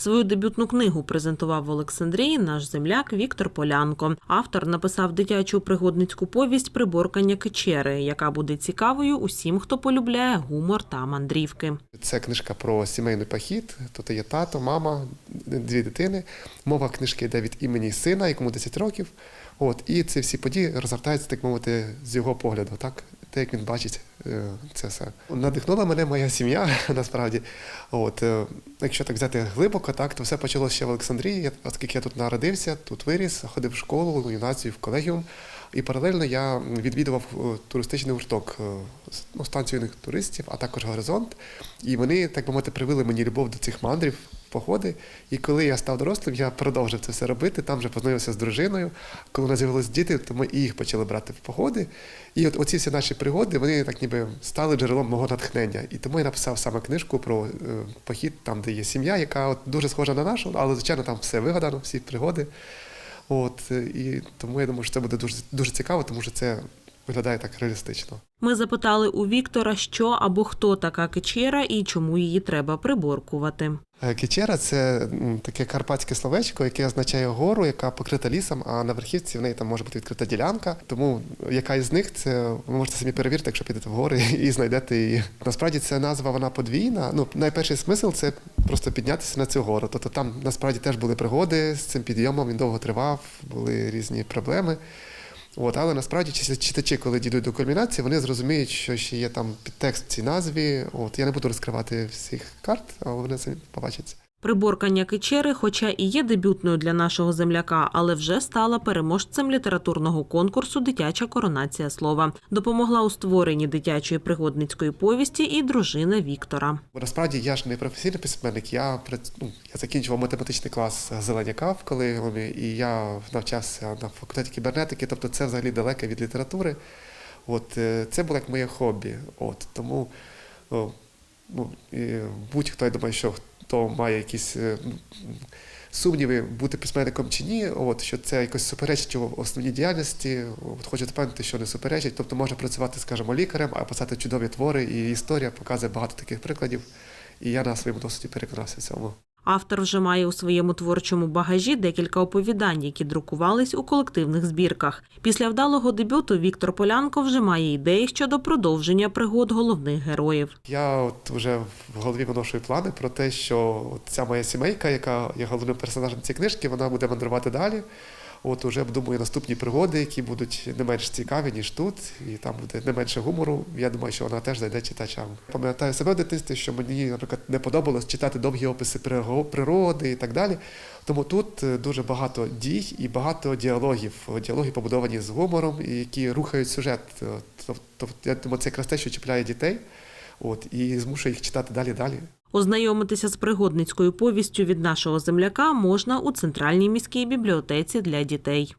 Свою дебютну книгу презентував в Олександрії наш земляк Віктор Полянко. Автор написав дитячу пригодницьку повість Приборкання кичери, яка буде цікавою усім, хто полюбляє гумор та мандрівки. Це книжка про сімейний похід. Тут є тато, мама, дві дитини. Мова книжки йде від імені сина, якому 10 років. От, і ці всі події розгортаються, так мовити, з його погляду, так? Те, як він бачить е, це все. Надихнула мене моя сім'я, насправді. От, е, якщо так взяти глибоко, так, то все почалося ще в Олександрії, оскільки я тут народився, тут виріс, ходив в школу, в юнацію, в колегіум. І паралельно я відвідував е, туристичний гурток е, ну, станцію туристів, а також горизонт. І вони, так би мовити, привили мені любов до цих мандрів, походи. І коли я став дорослим, я продовжив це все робити. Там вже познайомився з дружиною. Коли у нас з'явилися діти, то ми і їх почали брати в походи. І от оці всі наші пригоди, вони так ніби стали джерелом мого натхнення. І тому я написав саме книжку про е, похід, там, де є сім'я, яка от дуже схожа на нашу, але звичайно там все вигадано, всі пригоди. От і тому я думаю, що це буде дуже дуже цікаво, тому що це виглядає так реалістично. Ми запитали у Віктора, що або хто така кичера і чому її треба приборкувати. Е, Кічера це таке карпатське словечко, яке означає гору, яка покрита лісом, а на верхівці в неї там може бути відкрита ділянка. Тому яка із них це ви можете самі перевірити, якщо підете в гори і знайдете її. Насправді ця назва вона подвійна. Ну, найперший смисл це просто піднятися на цю гору. Тобто там насправді теж були пригоди з цим підйомом, він довго тривав, були різні проблеми. От, але насправді читачі, коли дійдуть до кульмінації, вони зрозуміють, що ще є там підтекст в цій назві. От я не буду розкривати всіх карт, але вони самі побачать. Приборкання кичери, хоча і є дебютною для нашого земляка, але вже стала переможцем літературного конкурсу Дитяча коронація слова. Допомогла у створенні дитячої пригодницької повісті і дружина Віктора. Насправді я ж не професійний письменник. Я ну, я закінчував математичний клас Зеленяка в колегіумі, і я навчався на факультеті кібернетики, тобто це взагалі далеке від літератури. От е, це було як моє хобі. От тому о, ну, і будь-хто, я думаю, що хто має якісь е, сумніви, бути письменником чи ні, от що це якось суперечить його основній діяльності. От хочу впевнити, що не суперечить. Тобто можна працювати, скажімо, лікарем, а писати чудові твори, і історія показує багато таких прикладів. І я на своєму досвіді переконався в цьому. Автор вже має у своєму творчому багажі декілька оповідань, які друкувались у колективних збірках. Після вдалого дебюту Віктор Полянко вже має ідеї щодо продовження пригод головних героїв. Я от вже в голові виношую плани про те, що ця моя сімейка, яка є головним персонажем цієї книжки, вона буде мандрувати далі. От уже думаю, наступні пригоди, які будуть не менш цікаві, ніж тут, і там буде не менше гумору. Я думаю, що вона теж зайде читачам. Пам'ятаю себе в дитинстві, що мені, наприклад, не подобалось читати довгі описи природи і так далі. Тому тут е, дуже багато дій і багато діалогів. Діалоги побудовані з гумором, і які рухають сюжет. Тобто, я думаю, це якраз те, що чіпляє дітей. От і змушує їх читати далі далі. Ознайомитися з пригодницькою повістю від нашого земляка можна у центральній міській бібліотеці для дітей.